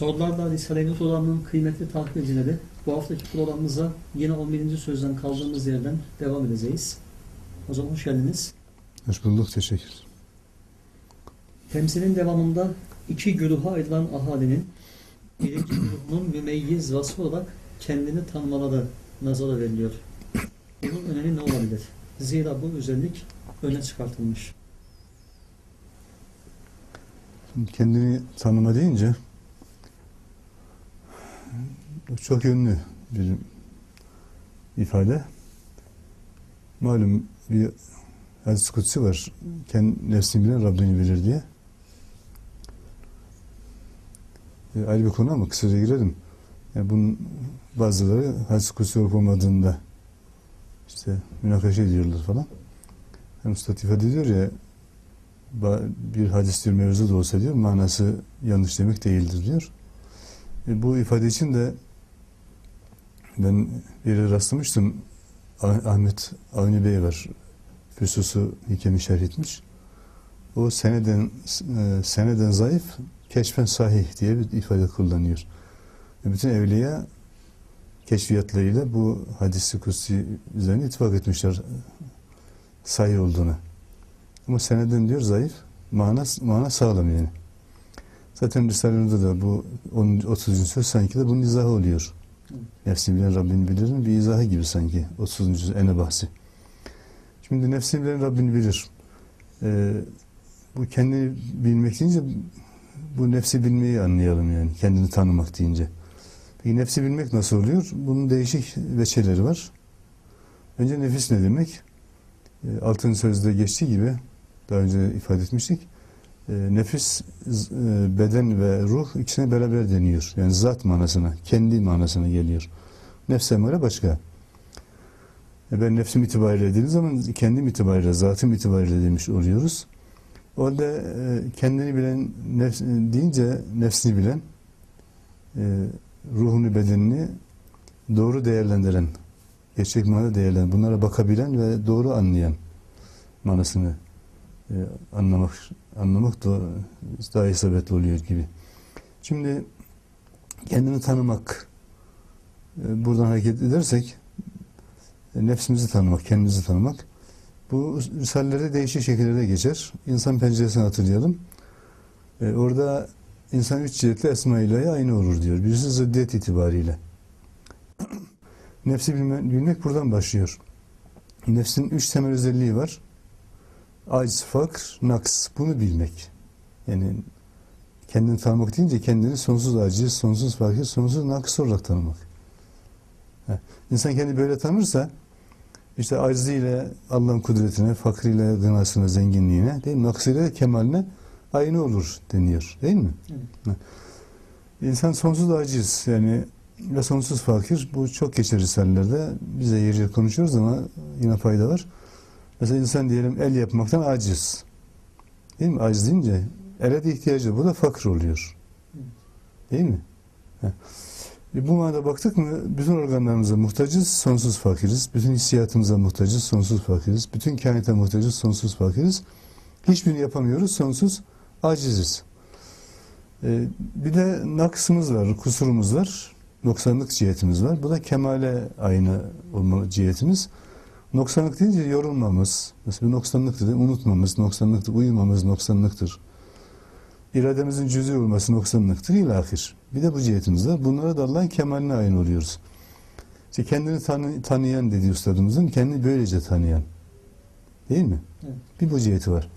Sorularda Risale-i olanının kıymetli takipçileri bu haftaki programımıza yine 11. sözden kaldığımız yerden devam edeceğiz. O zaman hoş geldiniz. Hoş bulduk, teşekkür Temsilin devamında iki güruha ayrılan ahalinin birinci grubunun mümeyyiz vasfı olarak kendini tanımaları nazara veriliyor. Bunun önemi ne olabilir? Zira bu özellik öne çıkartılmış. Şimdi kendini tanıma deyince çok yönlü bir ifade. Malum bir hadis kutsi var. Kendi nefsini bilen Rabbini bilir diye. E, ayrı bir konu ama kısaca girelim. Yani bunun bazıları hadis kutsi olup olmadığında işte münakaşa ediyorlar falan. Hem Üstad ifade ediyor ya bir hadis diyor mevzu da olsa diyor manası yanlış demek değildir diyor. E, bu ifade için de ben bir yere rastlamıştım. Ah- Ahmet Avni Bey var. Füsusu Hikem'i şerh etmiş. O seneden e, seneden zayıf, keşfen sahih diye bir ifade kullanıyor. E, bütün evliya keşfiyatlarıyla bu hadisi kutsi üzerine ittifak etmişler sahih olduğuna. Ama seneden diyor zayıf, mana, mana sağlam yani. Zaten Risale'de de bu 10. 30. söz sanki de bunun izahı oluyor. Nefsini bilen Rabbini bilir'in bir izahı gibi sanki 30. söz ene bahsi. Şimdi nefsini bilen Rabbini bilir. Ee, bu kendini bilmek deyince bu nefsi bilmeyi anlayalım yani. Kendini tanımak deyince. Peki nefsi bilmek nasıl oluyor? Bunun değişik veçeleri var. Önce nefis ne demek? E, Altın sözde geçtiği gibi daha önce ifade etmiştik. E, nefis, e, beden ve ruh ikisine beraber deniyor. Yani zat manasına, kendi manasına geliyor. Nefs emare başka. E, ben nefsim itibariyle dediğimiz zaman kendim itibariyle, zatım itibariyle demiş oluyoruz. Orada e, kendini bilen, nefs, deyince nefsini bilen, ruhunu, bedenini doğru değerlendiren, gerçek manada değerlendiren, bunlara bakabilen ve doğru anlayan manasını e, anlamak anlamak da daha isabetli oluyor gibi. Şimdi kendini tanımak e, buradan hareket edersek e, nefsimizi tanımak, kendimizi tanımak bu risalelerde değişik şekillerde geçer. İnsan penceresini hatırlayalım. E, orada insan üç cihetle esma ilahi aynı olur diyor. Birisi ziddiyet itibariyle. Nefsi bilme, bilmek buradan başlıyor. Nefsin üç temel özelliği var. Aciz, fakr, naks. Bunu bilmek. Yani kendini tanımak deyince kendini sonsuz aciz, sonsuz fakir, sonsuz naks olarak tanımak. İnsan kendini böyle tanırsa işte aciziyle Allah'ın kudretine, fakriyle gınasına, zenginliğine, değil mi? Naksıyla de kemaline aynı olur deniyor. Değil mi? Evet. İnsan sonsuz aciz yani ve sonsuz fakir. Bu çok geçer risalelerde. Biz de yer yer konuşuyoruz ama yine fayda var. Mesela insan diyelim el yapmaktan aciz. Değil mi? Aciz deyince ele de ihtiyacı. Bu da fakir oluyor. Değil mi? E bu manada baktık mı bütün organlarımıza muhtacız, sonsuz fakiriz. Bütün hissiyatımıza muhtacız, sonsuz fakiriz. Bütün kainata muhtacız, sonsuz fakiriz. Hiçbirini yapamıyoruz, sonsuz aciziz. Ee, bir de naksımız var, kusurumuz var. Noksanlık cihetimiz var. Bu da kemale aynı olma cihetimiz. Noksanlık deyince yorulmamız. Mesela değil mi? unutmamız, noksanlıktır, uyumamız noksanlıktır. İrademizin cüz'i olması noksanlıktır ilahir. Bir de bu cihetimiz var. Bunlara da Allah'ın kemaline aynı oluyoruz. İşte kendini tanı, tanıyan dedi ustadımızın, kendini böylece tanıyan. Değil mi? Evet. Bir bu ciheti var.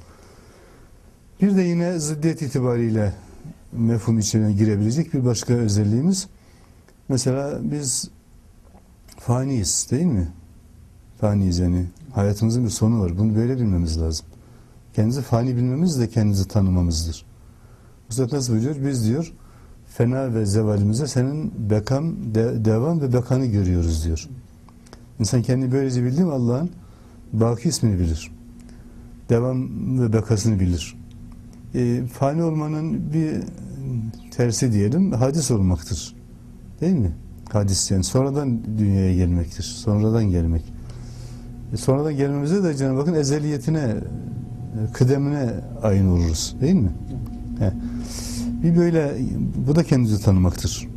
Bir de yine ziddiyet itibariyle mefhum içine girebilecek bir başka özelliğimiz. Mesela biz faniyiz değil mi? Faniyiz yani. Hayatımızın bir sonu var. Bunu böyle bilmemiz lazım. Kendimizi fani bilmemiz de kendimizi tanımamızdır. Üstad nasıl buyuruyor? Biz diyor fena ve zevalimize senin bekan, de- devam ve bekanı görüyoruz diyor. İnsan kendini böylece bildi mi Allah'ın baki ismini bilir. Devam ve bekasını bilir. E, fani olmanın bir tersi diyelim hadis olmaktır. Değil mi? Hadis yani sonradan dünyaya gelmektir. Sonradan gelmek. E, sonradan gelmemize de Cenab-ı Hakk'ın ezeliyetine, e, kıdemine aynı oluruz. Değil mi? He. Bir böyle bu da kendimizi tanımaktır.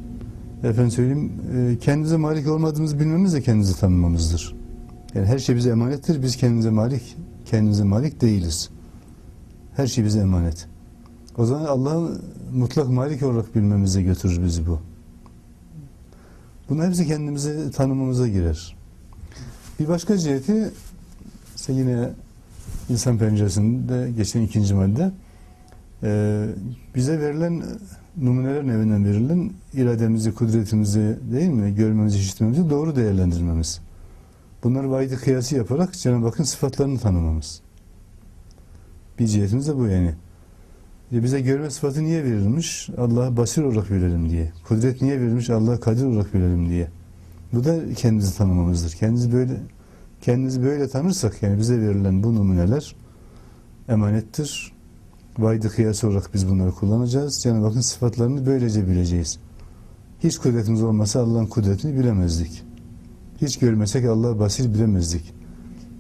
Efendim söyleyeyim e, kendimize malik olmadığımızı bilmemiz de kendimizi tanımamızdır. Yani her şey bize emanettir. Biz kendimize malik, kendimize malik değiliz. Her şey bize emanet. O zaman Allah'ı mutlak malik olarak bilmemize götürür bizi bu. Bunlar hepsi kendimizi tanımamıza girer. Bir başka ciheti ise yine insan penceresinde geçen ikinci madde e, bize verilen numunelerin evinden verilen irademizi, kudretimizi değil mi, görmemizi, işitmemizi doğru değerlendirmemiz. Bunları vaydi kıyası yaparak Cenab-ı Hakk'ın sıfatlarını tanımamız. Bir cihetimiz de bu yani. E bize görme sıfatı niye verilmiş? Allah'a basir olarak bilelim diye. Kudret niye verilmiş? Allah'a kadir olarak bilelim diye. Bu da kendimizi tanımamızdır. Kendimizi böyle kendimizi böyle tanırsak yani bize verilen bu numuneler emanettir. Vaydı kıyası olarak biz bunları kullanacağız. Cenab-ı Hakk'ın sıfatlarını böylece bileceğiz. Hiç kudretimiz olmasa Allah'ın kudretini bilemezdik. Hiç görmesek Allah'a basir bilemezdik.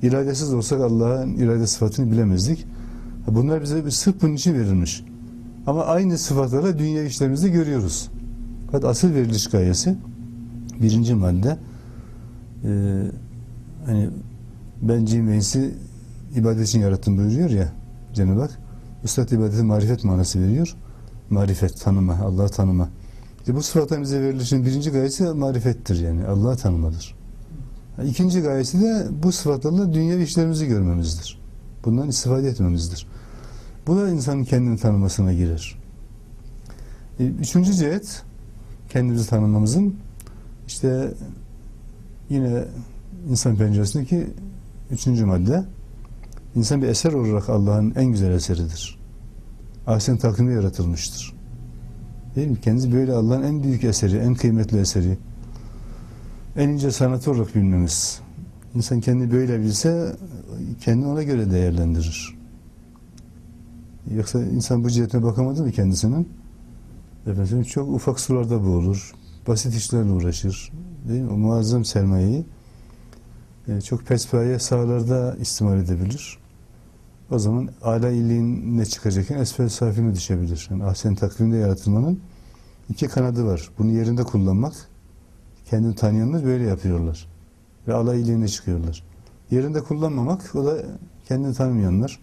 İradesiz olsak Allah'ın irade sıfatını bilemezdik. Bunlar bize bir sırf bunun için verilmiş. Ama aynı sıfatlarla dünya işlerimizde görüyoruz. Fakat asıl veriliş gayesi birinci madde e, hani ben cin ve insi ibadet için yarattım buyuruyor ya Cenab-ı Hak. Üstad ibadeti marifet manası veriyor. Marifet, tanıma, Allah'ı tanıma. İşte bu sıfatların bize verilişin birinci gayesi marifettir yani. Allah'ı tanımadır. İkinci gayesi de bu sıfatlarla dünya işlerimizi görmemizdir. Bundan istifade etmemizdir. Bu da insanın kendini tanımasına girer. E, Üçüncü cihet kendimizi tanımamızın işte yine insan penceresindeki üçüncü madde insan bir eser olarak Allah'ın en güzel eseridir. Ahsen takvimde yaratılmıştır. Değil mi? Kendisi böyle Allah'ın en büyük eseri, en kıymetli eseri. En ince sanatı olarak bilmemiz. İnsan kendi böyle bilse kendini ona göre değerlendirir. Yoksa insan bu cihetine bakamadı mı kendisinin? Efendim çok ufak sularda boğulur. Basit işlerle uğraşır. Değil mi? O muazzam sermayeyi e, çok pespaye sahalarda istimal edebilir. O zaman ala iyiliğin ne çıkacakken esfel safine düşebilir. Yani ahsen takvimde yaratılmanın iki kanadı var. Bunu yerinde kullanmak kendini tanıyanlar böyle yapıyorlar. Ve ala iyiliğine çıkıyorlar. Yerinde kullanmamak o da kendini tanımayanlar.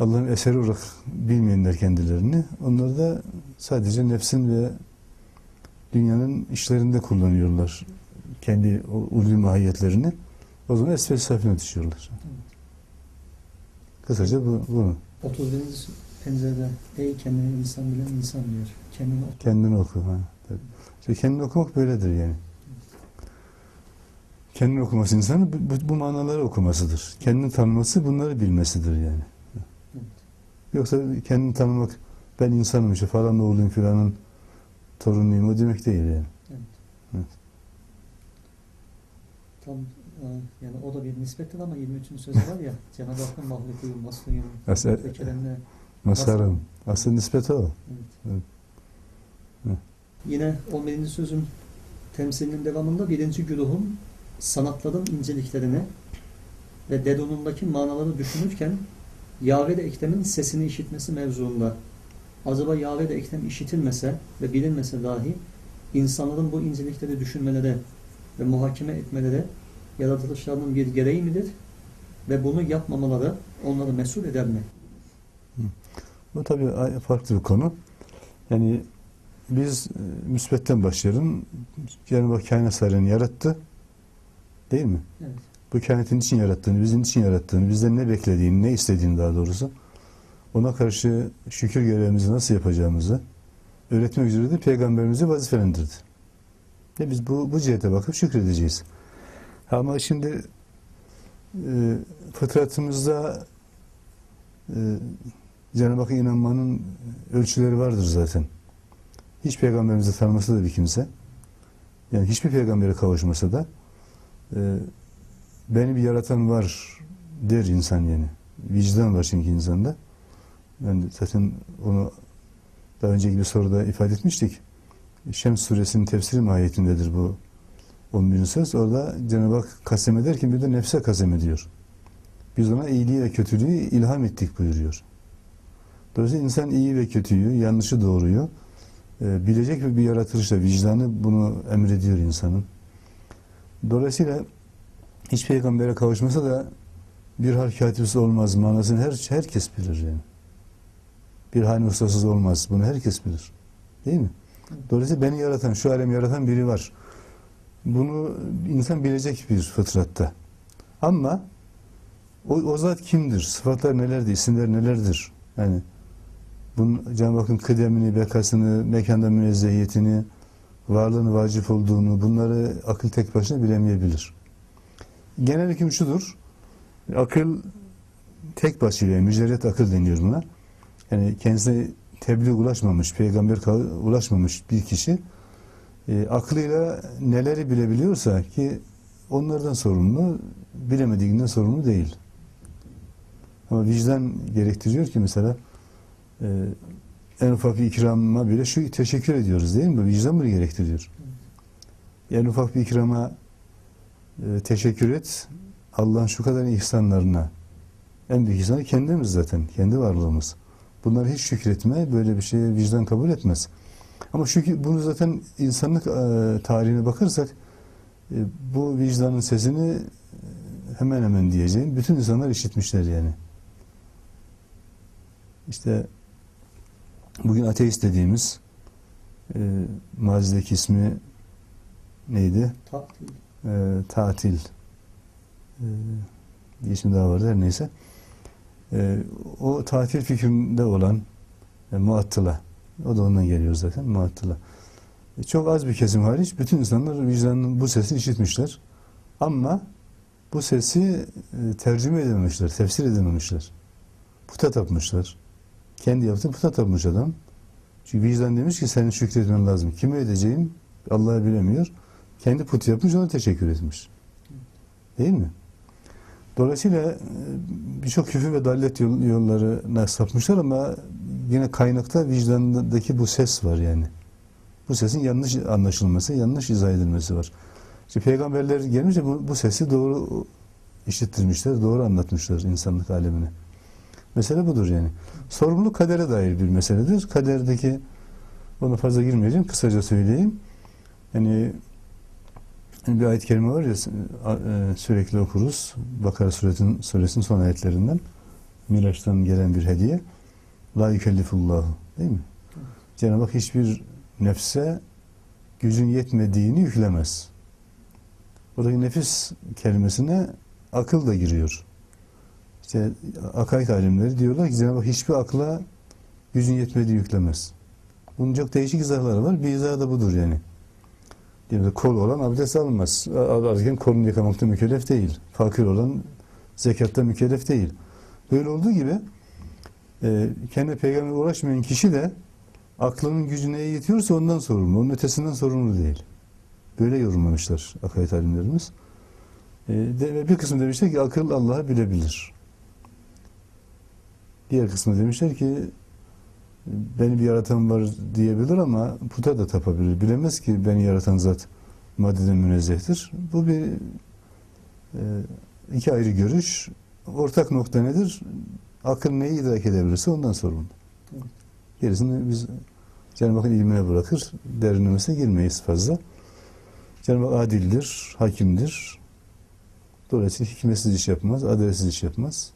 Allah'ın eseri olarak bilmeyenler kendilerini. Onlar da sadece nefsin ve dünyanın işlerinde kullanıyorlar. Kendi ulvi mahiyetlerini. O zaman esfel safine düşüyorlar. Kısaca bu, bunu. 31. pencerede ey kendini insan bilen insan diyor. Kendini oku. Kendini oku. Ha. tabii. İşte kendini okumak böyledir yani. Kendini okuması insanın bu, bu, manaları okumasıdır. Kendini tanıması bunları bilmesidir yani. Yoksa kendini tanımak ben insanım işte falan oğluyum filanın torunuyum o demek değil yani. Tam e, yani o da bir nispettir ama 23. sözü var ya Cenab-ı Hakk'ın mahlukuyum, masluyum, kelamine masarım. Asıl nispeti o. Evet. Evet. Evet. Yine 11. sözün temsilinin devamında birinci güruhun sanatların inceliklerini ve dedonundaki manaları düşünürken Yahve de Ekrem'in sesini işitmesi mevzuunda acaba Yahve de Ekrem işitilmese ve bilinmese dahi insanların bu incelikleri düşünmeleri ve muhakeme etmeleri yaratılışlarının bir gereği midir? Ve bunu yapmamaları onları mesul eder mi? Bu tabii farklı bir konu. Yani biz e, müsbetten başlayalım. Cenab-ı Hak kainat yarattı. Değil mi? Evet. Bu kainatın için yarattığını, bizim için yarattığını, bizden ne beklediğini, ne istediğini daha doğrusu ona karşı şükür görevimizi nasıl yapacağımızı öğretmek üzere de peygamberimizi vazifelendirdi. Ve biz bu, bu cihete bakıp şükredeceğiz. Ama şimdi e, fıtratımızda e, Cenab-ı Hakk'a inanmanın ölçüleri vardır zaten. Hiç peygamberimizi tanımasa da bir kimse, yani hiçbir peygambere kavuşmasa da e, beni bir yaratan var der insan yani. Vicdan var çünkü insanda. Ben zaten onu daha önceki bir soruda ifade etmiştik. Şems suresinin tefsiri mahiyetindedir bu 11. söz. Orada Cenab-ı Hak kasem ederken bir de nefse kasem ediyor. Biz ona iyiliği ve kötülüğü ilham ettik buyuruyor. Dolayısıyla insan iyi ve kötüyü, yanlışı doğruyu e, bilecek ve bir yaratılışla vicdanı bunu emrediyor insanın. Dolayısıyla hiç peygambere kavuşmasa da bir hal katibisi olmaz manasını her, herkes bilir yani. Bir hane ustasız olmaz. Bunu herkes bilir. Değil mi? Dolayısıyla beni yaratan, şu alemi yaratan biri var. Bunu insan bilecek bir fıtratta. Ama o, o zat kimdir? Sıfatlar nelerdir? isimler nelerdir? Yani bunun Cenab-ı Hakk'ın kıdemini, bekasını, mekanda münezzehiyetini, varlığını vacip olduğunu bunları akıl tek başına bilemeyebilir. Genel hüküm şudur. Akıl tek başıyla mücerret akıl deniyor buna. Yani kendisine tebliğ ulaşmamış, peygamber ulaşmamış bir kişi e, aklıyla neleri bilebiliyorsa ki onlardan sorumlu, bilemediğinden sorumlu değil. Ama vicdan gerektiriyor ki mesela e, en ufak bir ikrama bile şu teşekkür ediyoruz değil mi? Vicdan bunu gerektiriyor. En ufak bir ikrama e, teşekkür et Allah'ın şu kadar ihsanlarına. En büyük ihsanı kendimiz zaten, kendi varlığımız. Bunları hiç şükretme, böyle bir şeye vicdan kabul etmez. Ama şükür, bunu zaten insanlık e, tarihine bakarsak e, bu vicdanın sesini e, hemen hemen diyeceğim bütün insanlar işitmişler yani. İşte bugün ateist dediğimiz e, mazideki ismi neydi? Takdir. E, tatil. E, bir ismi daha vardı her neyse. E, o tatil fikrinde olan e, muattıla. O da ondan geliyor zaten muattıla. E, çok az bir kesim hariç bütün insanlar vicdanın bu sesini işitmişler. Ama bu sesi e, tercüme edememişler, tefsir edememişler. Puta tapmışlar. Kendi yaptığı puta tapmış adam. Çünkü vicdan demiş ki senin şükretmen lazım. Kime edeceğim? Allah bilemiyor. Kendi put yapmış ona teşekkür etmiş. Değil mi? Dolayısıyla e, birçok küfür ve dallet yol- yollarına sapmışlar ama yine kaynakta vicdandaki bu ses var yani. Bu sesin yanlış anlaşılması, yanlış izah edilmesi var. İşte peygamberler gelmişse bu, bu sesi doğru işittirmişler, doğru anlatmışlar insanlık alemine. Mesele budur yani. Sorumluluk kadere dair bir meseledir. Kaderdeki ona fazla girmeyeceğim. Kısaca söyleyeyim. Yani bir ayet-i kerime var ya e, sürekli okuruz. Bakara suresinin, suresinin son ayetlerinden. Miraç'tan gelen bir hediye. La yükellifullahu. Değil mi? Cenab-ı Hak hiçbir nefse gücün yetmediğini yüklemez. Buradaki nefis kelimesine akıl da giriyor. İşte akaid alimleri diyorlar ki Cenab-ı Hak hiçbir akla gücün yetmediği yüklemez. Bunun çok değişik izahları var. Bir izahı da budur yani. Ki kol olan abdest almaz. Alırken kolunu yıkamakta mükellef değil. Fakir olan zekatta mükellef değil. Böyle olduğu gibi e, kendi peygamber uğraşmayan kişi de aklının gücü neye yetiyorsa ondan sorumlu. Onun ötesinden sorumlu değil. Böyle yorumlamışlar akaid alimlerimiz. E, de, bir kısmı demişler ki akıl Allah'ı bilebilir. Diğer kısmı demişler ki beni bir yaratan var diyebilir ama puta da tapabilir. Bilemez ki beni yaratan zat maddeden münezzehtir. Bu bir e, iki ayrı görüş. Ortak nokta nedir? Akıl neyi idrak edebilirse ondan sorumlu. Gerisini biz Cenab-ı Hakk'ın ilmine bırakır. Derinlemesine girmeyiz fazla. Cenab-ı Hak adildir, hakimdir. Dolayısıyla hikmetsiz iş yapmaz, adaletsiz iş yapmaz.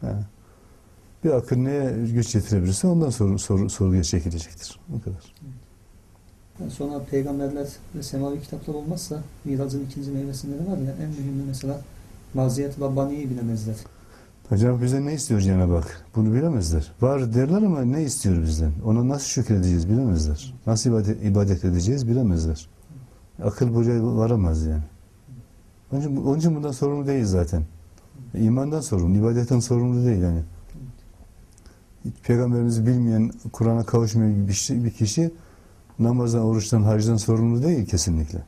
Ha. Bir akıl neye güç getirebilirse ondan sor, sor, sorguya çekilecektir. O kadar. Yani Sonra peygamberler ve semavi kitaplar olmazsa miracın ikinci meyvesinde de var ya en mühimi mesela maziyet Rabbani'yi bilemezler. Cenab-ı bizden ne istiyor Cenab-ı Hak? Bunu bilemezler. Var derler ama ne istiyor bizden? Ona nasıl şükredeceğiz bilemezler. Nasıl ibadet, ibadet edeceğiz bilemezler. Akıl buraya varamaz yani. Onun için, onun için bundan sorumlu değil zaten. İmandan sorumlu, ibadetten sorumlu değil yani. Peygamberimizi bilmeyen, Kur'an'a kavuşmayan bir, kişi- bir kişi namazdan, oruçtan, hacdan sorumlu değil kesinlikle.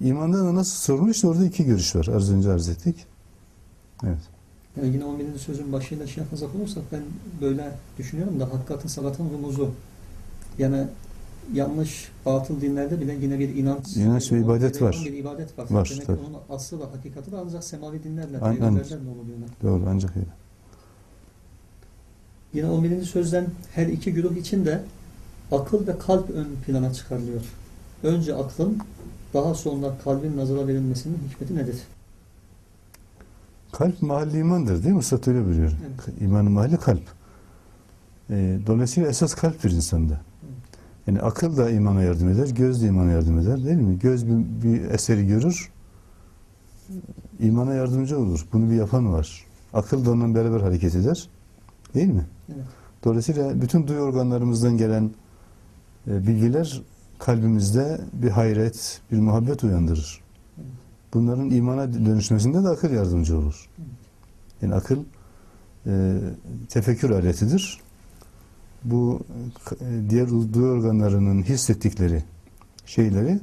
İmandan da nasıl sorumlu? İşte orada iki görüş var. Az önce arz ettik. Evet. Yani yine 11. sözün başıyla şey yapacak olursak ben böyle düşünüyorum da hakikatin salatın rumuzu yani yanlış batıl dinlerde bile yine bir inanç İnanç ve ibadet var. Bir ibadet var. Var, Demek tabii. ki onun aslı ve hakikati de ancak semavi dinlerle, peygamberlerle oluyorlar. Doğru ancak öyle. Yine 11. sözden her iki güruh için de akıl ve kalp ön plana çıkarılıyor. Önce aklın, daha sonra kalbin nazara verilmesinin hikmeti nedir? Kalp mahalli imandır değil mi? Üstad öyle buyuruyor. Evet. İmanın mahalli kalp. Ee, dolayısıyla esas kalptir insanda. Yani akıl da imana yardım eder, göz de imana yardım eder değil mi? Göz bir, bir eseri görür, imana yardımcı olur. Bunu bir yapan var. Akıl da onunla beraber hareket eder. Değil mi? Evet. Dolayısıyla bütün duyu organlarımızdan gelen e, bilgiler kalbimizde bir hayret, bir muhabbet uyandırır. Evet. Bunların imana dönüşmesinde de akıl yardımcı olur. Evet. Yani akıl e, tefekkür aletidir. Bu e, diğer duyu organlarının hissettikleri şeyleri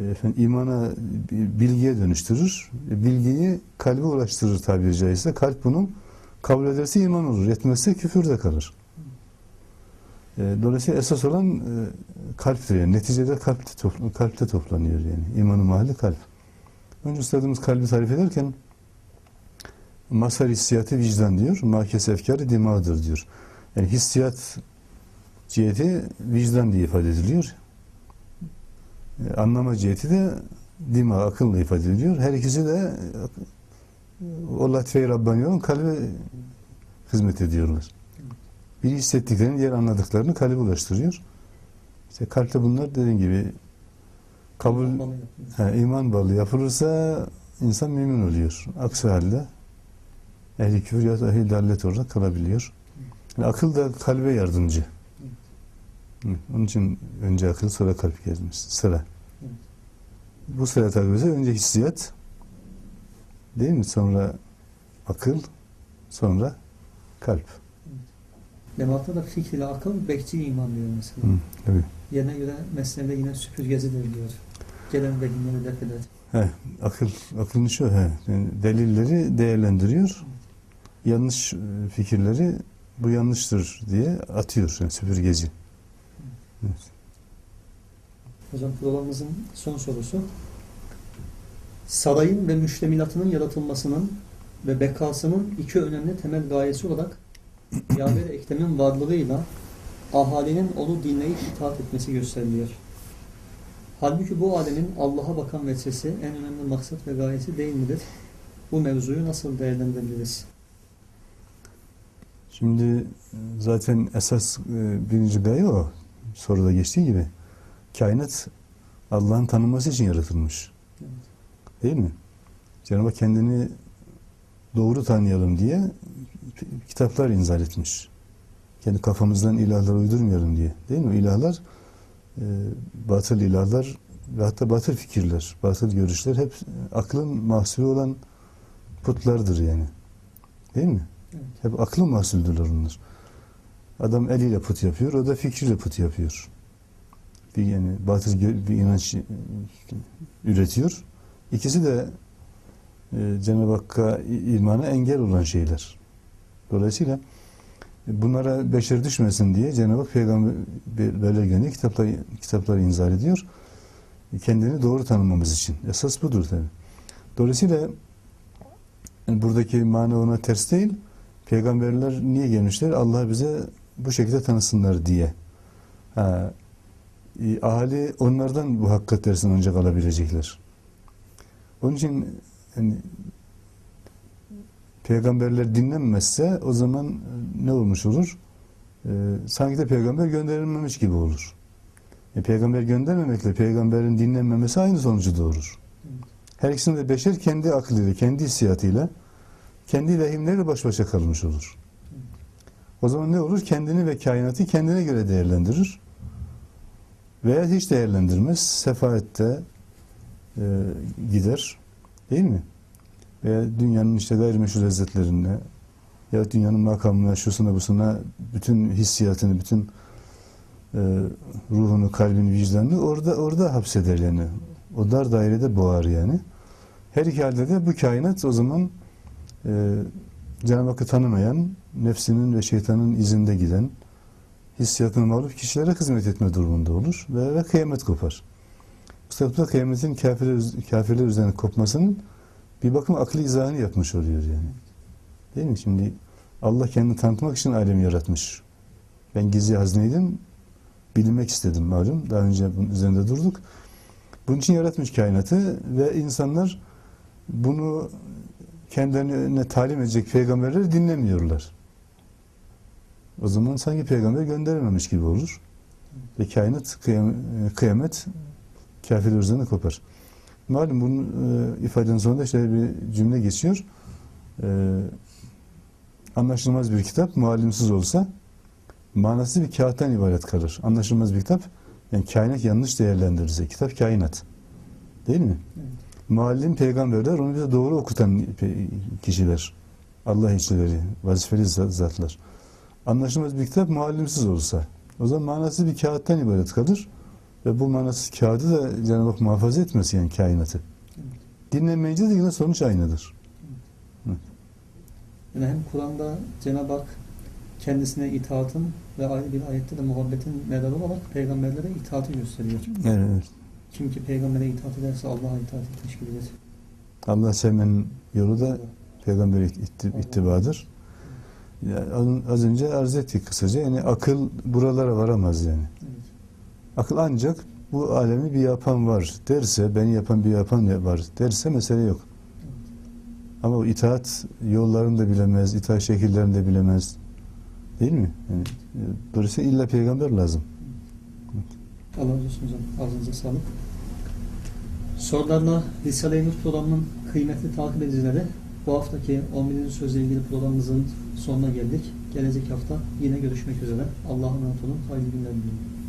efendim, imana, bilgiye dönüştürür. Bilgiyi kalbe ulaştırır tabiri caizse. Kalp bunu kabul ederse iman olur. Etmezse küfürde kalır. E, Dolayısıyla esas olan e, kalptir. Yani. Neticede kalpte, topla- kalpte toplanıyor yani. İmanın mahalli kalp. Önce üstadımız kalbi tarif ederken Masar hissiyatı vicdan diyor. Makes efkarı dimağdır diyor. Yani hissiyat ciheti vicdan diye ifade ediliyor. E, Anlama ciheti de dima, akılla ifade ediliyor. Her ikisi de o latife-i Rabbani olan kalbe hizmet ediyorlar. Biri hissettiklerini, diğer anladıklarını kalbe ulaştırıyor. İşte kalpte bunlar dediğim gibi kabul, Yapmalı yapıyoruz. Ha, iman balı yapılırsa insan mümin oluyor. Aksi halde ehli küfür ya da ehli dallet orada kalabiliyor. Yani akıl da kalbe yardımcı. Onun için önce akıl sonra kalp gelmiş. Sıra. Evet. Bu sıra tabi önce hissiyat değil mi? Sonra akıl sonra kalp. Lematta da fikir ile akıl bekçi iman diyor mesela. Hı, tabii. Yerine göre mesnevde yine süpürgesidir diyor. Gelen vehimleri def eder. He, akıl, aklın şu, he, yani delilleri değerlendiriyor. Yanlış e, fikirleri bu yanlıştır diye atıyor yani süpürgeci. Evet. Hocam programımızın son sorusu. Sarayın ve müştemilatının yaratılmasının ve bekasının iki önemli temel gayesi olarak Yaver Ekrem'in varlığıyla ahalinin onu dinleyip itaat etmesi gösteriliyor. Halbuki bu alemin Allah'a bakan veçesi en önemli maksat ve gayesi değil midir? Bu mevzuyu nasıl değerlendirebiliriz? Şimdi e, zaten esas e, birinci gaye o. Soruda geçtiği gibi. Kainat Allah'ın tanınması için yaratılmış. Evet. Değil mi? Cenab-ı Hak kendini doğru tanıyalım diye kitaplar inzal etmiş. Kendi kafamızdan ilahlar uydurmayalım diye. Değil mi? İlahlar e, batıl ilahlar ve hatta batıl fikirler, batıl görüşler hep aklın mahsulü olan putlardır yani. Değil mi? Evet. Hep aklın mahsuldürler onlar. Adam eliyle put yapıyor, o da fikriyle put yapıyor. Bir yani batıl bir inanç e, üretiyor. İkisi de e, Cenab-ı Hakk'a imana engel olan şeyler. Dolayısıyla e, bunlara beşer düşmesin diye Cenab-ı Hak peygamberlerle gönderiyor, kitaplar, kitapları inzal ediyor. E, Kendini doğru tanımamız için. Esas budur tabi. Dolayısıyla yani buradaki mana ona ters değil. Peygamberler niye gelmişler? Allah bize bu şekilde tanısınlar diye. Ha, e, ahali onlardan bu hakikat dersinden ancak alabilecekler. Onun için yani, peygamberler dinlenmezse o zaman e, ne olmuş olur? Ee, sanki de peygamber gönderilmemiş gibi olur. E, peygamber göndermemekle peygamberin dinlenmemesi aynı sonucu doğurur. Her ikisinde de beşer kendi aklıyla, kendi hissiyatıyla, kendi lehimleriyle baş başa kalmış olur. O zaman ne olur? Kendini ve kainatı kendine göre değerlendirir. Veya hiç değerlendirmez. Sefaette e, gider. Değil mi? Veya dünyanın işte gayrimeşru lezzetlerine ya dünyanın makamına, şusuna, busuna bütün hissiyatını, bütün e, ruhunu, kalbini, vicdanını orada orada hapseder yani. O dar dairede boğar yani. Her iki halde de bu kainat o zaman e, Cenab-ı Hakk'ı tanımayan, nefsinin ve şeytanın izinde giden, hissiyatını mağlup kişilere hizmet etme durumunda olur ve, ve kıyamet kopar. Sebeple kıyametin kafirler, kafirler üzerine kopmasının bir bakım aklı izahını yapmış oluyor yani. Değil mi? Şimdi Allah kendini tanıtmak için alemi yaratmış. Ben gizli hazineydim, bilinmek istedim malum. Daha önce bunun üzerinde durduk. Bunun için yaratmış kainatı ve insanlar bunu kendilerine talim edecek peygamberleri dinlemiyorlar. O zaman sanki peygamber gönderilmemiş gibi olur. Ve kainat kıyam- kıyamet kafirler üzerine kopar. Malum bunun e, ifadenin sonunda şöyle bir cümle geçiyor. E, anlaşılmaz bir kitap muallimsiz olsa manası bir kağıttan ibaret kalır. Anlaşılmaz bir kitap yani kainat yanlış değerlendirirse kitap kainat. Değil mi? Evet. Muallim peygamberler onu bize doğru okutan kişiler. Allah elçileri, vazifeli za- zatlar. Anlaşılmaz bir kitap muallimsiz olsa o zaman manası bir kağıttan ibaret kalır. Ve bu manasız kağıdı da Cenab-ı Hak muhafaza etmesi yani kainatı. Evet. Dinlenmeyince de yine sonuç aynıdır. Yani hem Kur'an'da Cenab-ı Hak kendisine itaatın ve ayrı bir ayette de muhabbetin medarı olarak peygamberlere itaati gösteriyor. Evet. Kim ki peygambere itaat ederse Allah'a itaat etmiş gibidir. Allah sevmenin yolu da peygamber itti- ittibadır. Ya, az- az önce arz ettik kısaca. Yani akıl buralara varamaz yani. Akıl ancak bu alemi bir yapan var derse, beni yapan bir yapan var derse mesele yok. Ama o itaat yollarını da bilemez, itaat şekillerini de bilemez. Değil mi? Yani, e, dolayısıyla illa peygamber lazım. Allah razı olsun hocam. Ağzınıza sağlık. Sorularla Risale-i Nur programının kıymetli takip edicileri bu haftaki 11. sözle ilgili programımızın sonuna geldik. Gelecek hafta yine görüşmek üzere. Allah'a emanet olun. Hayırlı günler diliyorum.